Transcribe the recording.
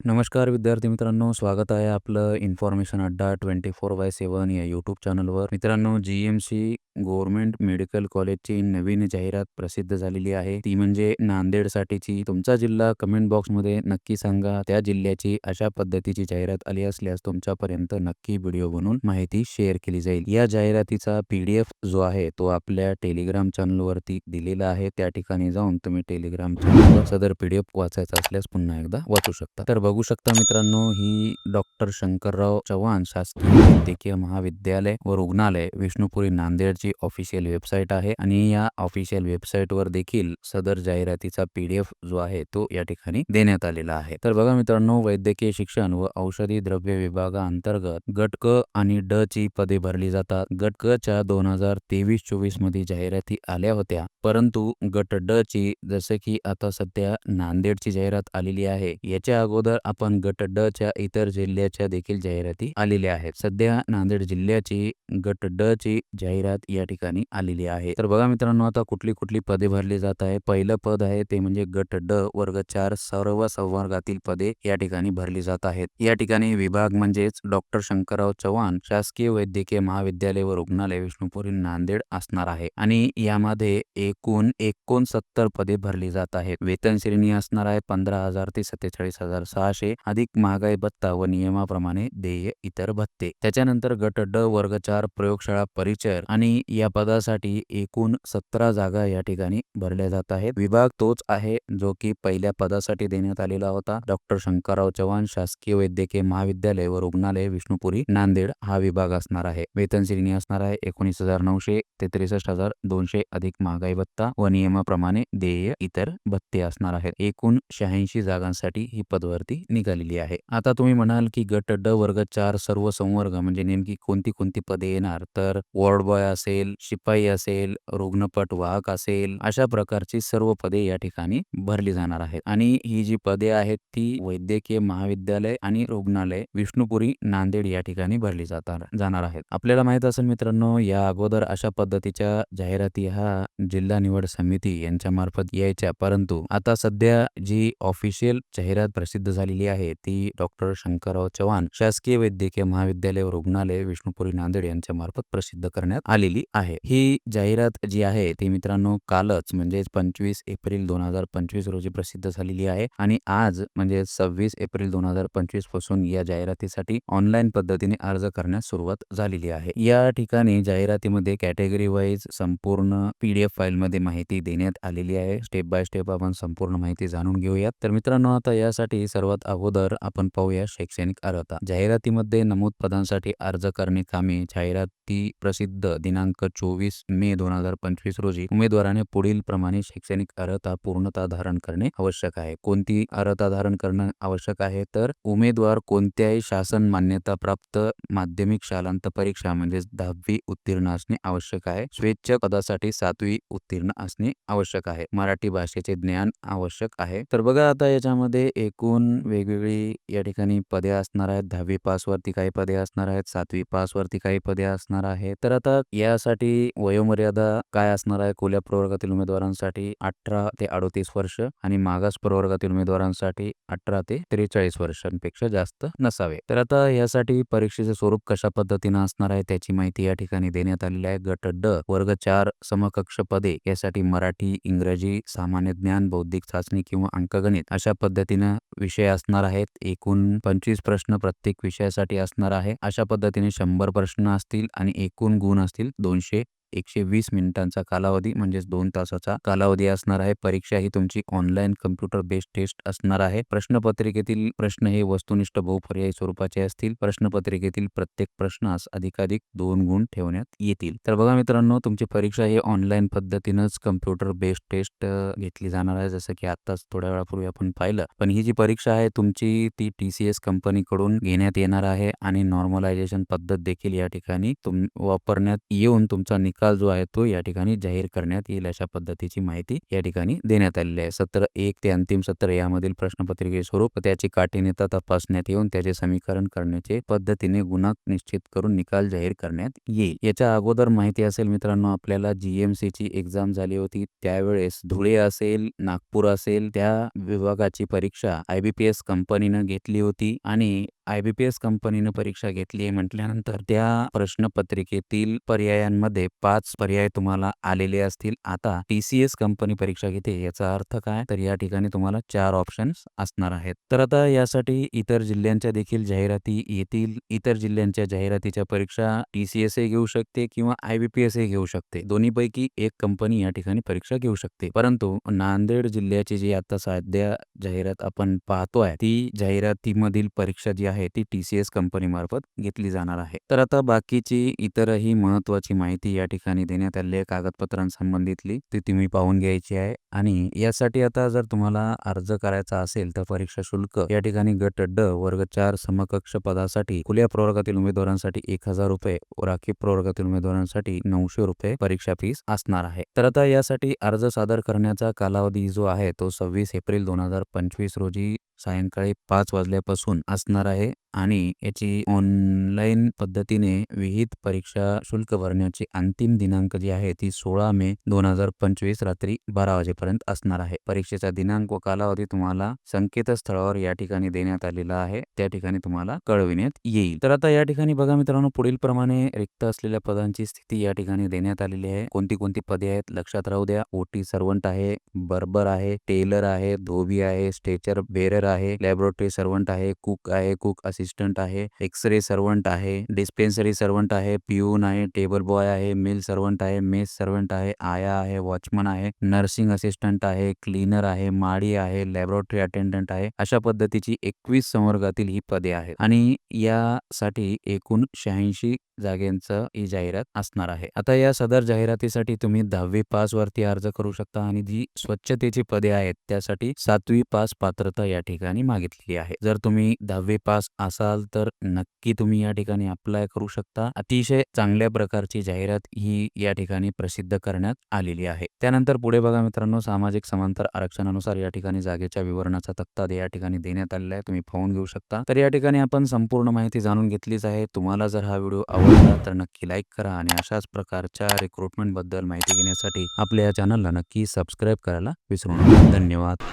नमस्कार विद्यार्थी मित्रांनो स्वागत आहे आपलं इन्फॉर्मेशन अड्डा ट्वेंटी फोर बाय सेवन या यूट्यूब चॅनलवर मित्रांनो G M C government medical कॉलेजची नवीन जाहिरात प्रसिद्ध झालेली आहे. ती म्हणजे नांदेडसाठीची. तुमचा जिल्हा कमेंट बॉक्समध्ये नक्की सांगा. त्या जिल्ह्याची अशा पद्धतीची जाहिरात आली असल्यास तुमच्यापर्यंत नक्की व्हिडिओ बनवून माहिती शेअर केली जाईल. या जाहिरातीचा पीडीएफ जो आहे तो आपल्या टेलिग्राम चॅनलवरती दिलेला आहे. त्या ठिकाणी जाऊन तुम्ही टेलिग्राम चॅनलवर सदर पीडीएफ वाचायचा असल्यास पुन्हा एकदा वाचू शकता. तर बघू शकता मित्रांनो ही डॉक्टर शंकरराव चव्हाण शासकीय वैद्यकीय महाविद्यालय व रुग्णालय विष्णुपुरी नांदेडची ऑफिशियल वेबसाईट आहे आणि या ऑफिशियल वेबसाईटवर देखील सदर जाहिरातीचा पीडीएफ जो आहे तो या ठिकाणी देण्यात आलेला आहे. तर बघा मित्रांनो वैद्यकीय शिक्षण व औषधी द्रव्य विभागाअंतर्गत गट क आणि ड ची पदे भरली जातात. गट क च्या दोन हजार तेवीस चोवीसमध्ये जाहिराती आल्या होत्या परंतु गट ड ची जसे की आता सध्या नांदेडची जाहिरात आलेली आहे याच्या अगोदर आपण गट ड च्या इतर जिल्ह्याच्या देखील जाहिराती आलेल्या आहेत. सध्या नांदेड जिल्ह्याची गट ड ची जाहिरात या ठिकाणी आलेली आहे. तर बघा मित्रांनो आता कुठली कुठली पदे भरली जात आहे पहिलं पद आहे ते म्हणजे गट ड वर्ग चार सर्व संवर्गातील पदे या ठिकाणी भरली जात आहेत. या ठिकाणी विभाग म्हणजेच डॉक्टर शंकरराव चव्हाण शासकीय वैद्यकीय महाविद्यालय व रुग्णालय विष्णुपुरी नांदेड असणार आहे. आणि यामध्ये एकूण एकोणसत्तर पदे भरली जात आहेत. वेतन श्रेणी असणार आहे पंधरा हजार ते सत्तेचाळीस हजार सहाशे. अधिक महागाई भत्ता व नियमाप्रमाणे देय इतर भत्ते. त्याच्यानंतर गट ड वर्ग चार प्रयोगशाळा परिचय आणि या पदासाठी एकूण सतरा जागा या ठिकाणी भरल्या जात आहेत. विभाग तोच आहे जो की पहिल्या पदासाठी देण्यात आलेला होता. डॉक्टर शंकरराव चव्हाण शासकीय वैद्यकीय महाविद्यालय व रुग्णालय विष्णुपुरी नांदेड हा विभाग असणार आहे. वेतन श्रेणी असणार आहे एकोणीस हजार नऊशे ते त्रेसष्ट हजार दोनशे अधिक महागाई भत्ता व नियमाप्रमाणे देय इतर भत्ते असणार आहेत. एकूण शहाऐंशी जागांसाठी ही पदवर्ती निघालेली आहे. आता तुम्ही म्हणाल की गट ड वर्ग चार सर्व संवर्ग म्हणजे नेमकी कोणती कोणती पदे येणार? तर वॉर्ड बॉय असेल असेल शिपाई असेल रुग्णपट वाहक असेल अशा प्रकारची सर्व पदे या ठिकाणी भरली जाणार आहेत. आणि ही जी पदे आहेत ती वैद्यकीय महाविद्यालय आणि रुग्णालय विष्णुपुरी नांदेड या ठिकाणी भरली जातात जाणार आहेत. आपल्याला माहीत असेल मित्रांनो या अगोदर अशा पद्धतीच्या जाहिराती हा जिल्हा निवड समिती यांच्या मार्फत यायच्या परंतु आता सध्या जी ऑफिशियल जाहिरात प्रसिद्ध झालेली आहे ती डॉक्टर शंकरराव चव्हाण शासकीय वैद्यकीय महाविद्यालय व रुग्णालय विष्णुपुरी नांदेड यांच्या मार्फत प्रसिद्ध करण्यात आलेली आहे. ही जाहिरात जी आहे ती मित्रांनो कालच म्हणजेच पंचवीस एप्रिल दोन हजार पंचवीस रोजी प्रसिद्ध झालेली आहे. आणि आज म्हणजे सव्वीस एप्रिल दोन हजार पंचवीसपासून या जाहिरातीसाठी ऑनलाईन पद्धतीने अर्ज करण्यास सुरुवात झालेली आहे. या ठिकाणी जाहिरातीमध्ये कॅटेगरी वाईज संपूर्ण पीडीएफ फाईल मध्ये माहिती देण्यात आलेली आहे. स्टेप बाय स्टेप आपण संपूर्ण माहिती जाणून घेऊयात. तर मित्रांनो आता यासाठी सर्वात अगोदर आपण पाहूया शैक्षणिक अर्हता. जाहिरातीमध्ये नमूद पदांसाठी अर्ज करणे कामे जाहिराती प्रसिद्ध दिनांक चोवीस मे दोन हजार पंचवीस रोजी उमेदवाराने पुढील प्रमाणे शैक्षणिक अर्हता पूर्णता धारण करणे आवश्यक आहे. कोणती अर्हता धारण करणं आवश्यक आहे? तर उमेदवार कोणत्याही शासन मान्यता प्राप्त माध्यमिक शालांत परीक्षा म्हणजे दहावी उत्तीर्ण असणे आवश्यक आहे. स्वेच्छ पदासाठी सातवी उत्तीर्ण असणे आवश्यक आहे. मराठी भाषेचे ज्ञान आवश्यक आहे. तर बघा आता याच्यामध्ये एकूण वेगवेगळी या ठिकाणी पदे असणार आहेत. दहावी पास वरती काही पदे असणार आहेत. सातवी पास वरती काही पदे असणार आहेत. तर आता या यासाठी वयोमर्यादा काय असणार आहे? खुल्या प्रवर्गातील उमेदवारांसाठी अठरा ते अडोतीस वर्ष आणि मागास प्रवर्गातील उमेदवारांसाठी अठरा ते त्रेचाळीस वर्षांपेक्षा जास्त नसावे. तर आता यासाठी परीक्षेचे स्वरूप कशा पद्धतीनं असणार आहे? त्याची माहिती या ठिकाणी देण्यात आलेली आहे. गट ड वर्ग चार समकक्ष पदे यासाठी मराठी इंग्रजी सामान्य ज्ञान बौद्धिक चाचणी किंवा अंकगणित अशा पद्धतीनं विषय असणार आहेत. एकूण पंचवीस प्रश्न प्रत्येक विषयासाठी असणार आहे. अशा पद्धतीने शंभर प्रश्न असतील आणि एकूण गुण असतील दोनशे एकशे वीस मिनिटांचा कालावधी म्हणजेच दोन तासाचा कालावधी असणार आहे. परीक्षा ही तुमची ऑनलाईन कम्प्युटर बेस्ड टेस्ट असणार आहे. प्रश्नपत्रिकेतील प्रश्न हे वस्तुनिष्ठ बहुपर्यायी स्वरूपाचे असतील. प्रश्नपत्रिकेतील प्रत्येक प्रश्नास अधिकाधिक दोन गुण ठेवण्यात येतील. तर बघा मित्रांनो तुमची परीक्षा ही ऑनलाईन पद्धतीनंच कम्प्युटर बेस्ड टेस्ट घेतली जाणार आहे. जसं की आताच थोड्या वेळापूर्वी आपण पाहिलं. पण ही जी परीक्षा आहे तुमची ती टी सी एस कंपनीकडून घेण्यात येणार आहे आणि नॉर्मलायझेशन पद्धत देखील या ठिकाणी तुम वापरण्यात येऊन तुमचा निकाल निकाल जो आहे तो या ठिकाणी जाहीर करण्यात येईल अशा पद्धतीची माहिती या ठिकाणी देण्यात आलेली आहे. सत्र एक ते अंतिम सत्र यामधील प्रश्नपत्रिके स्वरूप त्याची काठीण्यता तपासण्यात येऊन त्याचे समीकरण करण्याचे पद्धतीने गुणांक निश्चित करून निकाल जाहीर करण्यात येईल. याच्या अगोदर माहिती असेल मित्रांनो आपल्याला जीएमसी ची एक्झाम झाली होती. त्यावेळेस धुळे असेल नागपूर असेल त्या विभागाची परीक्षा आयबीपीएस कंपनीनं घेतली होती आणि आय बी पी एस कंपनीनं परीक्षा घेतली आहे म्हटल्यानंतर त्या प्रश्नपत्रिकेतील पर्यायांमध्ये पाच पर्याय तुम्हाला आलेले असतील. आता टी सी एस कंपनी परीक्षा घेते याचा अर्थ काय? तर या ठिकाणी तुम्हाला चार ऑप्शन्स असणार आहेत. तर आता यासाठी इतर जिल्ह्यांच्या देखील जाहिराती येतील. इतर जिल्ह्यांच्या जाहिरातीच्या परीक्षा टी सी एस ए घेऊ शकते किंवा I B P S A घेऊ शकते. दोन्हीपैकी एक कंपनी या ठिकाणी परीक्षा घेऊ शकते. परंतु नांदेड जिल्ह्याची जी आता सध्या जाहिरात आपण पाहतोय ती जाहिरातीमधील परीक्षा जी आहे ती टी सी एस कंपनीमार्फत घेतली जाणार आहे. तर आता बाकीची इतरही महत्वाची माहिती या ठिकाणी देण्यात आलेली आहे. कागदपत्रांसंबंधितली ती तुम्ही पाहून घ्यायची आहे. आणि यासाठी आता जर तुम्हाला अर्ज करायचा असेल तर परीक्षा शुल्क या ठिकाणी गट ड वर्ग चार समकक्ष पदासाठी खुल्या प्रवर्गातील उमेदवारांसाठी एक हजार रुपये राखीव प्रवर्गातील उमेदवारांसाठी नऊशे रुपये परीक्षा फीस असणार आहे. तर आता यासाठी अर्ज सादर करण्याचा कालावधी जो आहे तो सव्वीस एप्रिल दोन हजार पंचवीस रोजी सायंकाळी पाच वाजल्यापासून असणार आहे. आणि याची ऑनलाईन पद्धतीने विहित परीक्षा शुल्क भरण्याची अंतिम दिनांक जी आहे ती सोळा मे दोन हजार पंचवीस रात्री बारा वाजेपर्यंत असणार आहे. परीक्षेचा दिनांक व कालावधी तुम्हाला संकेतस्थळावर या ठिकाणी देण्यात आलेला आहे. त्या ठिकाणी तुम्हाला कळविण्यात येईल. तर आता या ठिकाणी बघा मित्रांनो पुढील प्रमाणे रिक्त असलेल्या पदांची स्थिती या ठिकाणी देण्यात आलेली आहे. कोणती कोणती पदे आहेत? लक्षात राहू द्या. ओटी सर्वंट आहे बर्बर आहे टेलर आहे धोबी आहे स्टेचर बेरर आहे लॅबोरेटरी सर्वंट आहे कुक आहे कुक असिस्टंट आहे एक्सरे सर्वंट आहे डिस्पेन्सरी सर्वंट आहे पिऊन आहे टेबल बॉय आहे मिल सर्वंट आहे मेस सर्वंट आहे आया आहे वॉचमन आहे नर्सिंग असिस्टंट आहे क्लीनर आहे माळी आहे लॅबोरेटरी अटेंडंट आहे अशा पद्धतीची एकवीस संवर्गातील ही पदे आहेत. आणि यासाठी एकूण शहाऐंशी जागेंचं ही जाहिरात असणार आहे. आता या सदर जाहिरातीसाठी तुम्ही दहावी पास वरती अर्ज करू शकता आणि जी स्वच्छतेची पदे आहेत त्यासाठी सातवी पास पात्रता या ठिकाणी मागितलेली आहे. जर तुम्ही दहावी पास असाल तर नक्की तुम्ही या ठिकाणी अप्लाय करू शकता. अतिशय चांगल्या प्रकारची जाहिरात ही या ठिकाणी प्रसिद्ध करण्यात आलेली आहे. त्यानंतर पुढे बघा मित्रांनो सामाजिक समांतर आरक्षणानुसार या ठिकाणी जागेच्या विवरणाचा तक्ता या ठिकाणी देण्यात आलेला आहे. तुम्ही पाहून घेऊ शकता. तर या ठिकाणी आपण संपूर्ण माहिती जाणून घेतलीच आहे. तुम्हाला जर हा व्हिडिओ आवडला तर नक्की लाईक करा आणि अशाच प्रकारच्या रिक्रुटमेंटबद्दल माहिती घेण्यासाठी आपल्या या चॅनलला नक्की सबस्क्राईब करायला विसरू नका. धन्यवाद.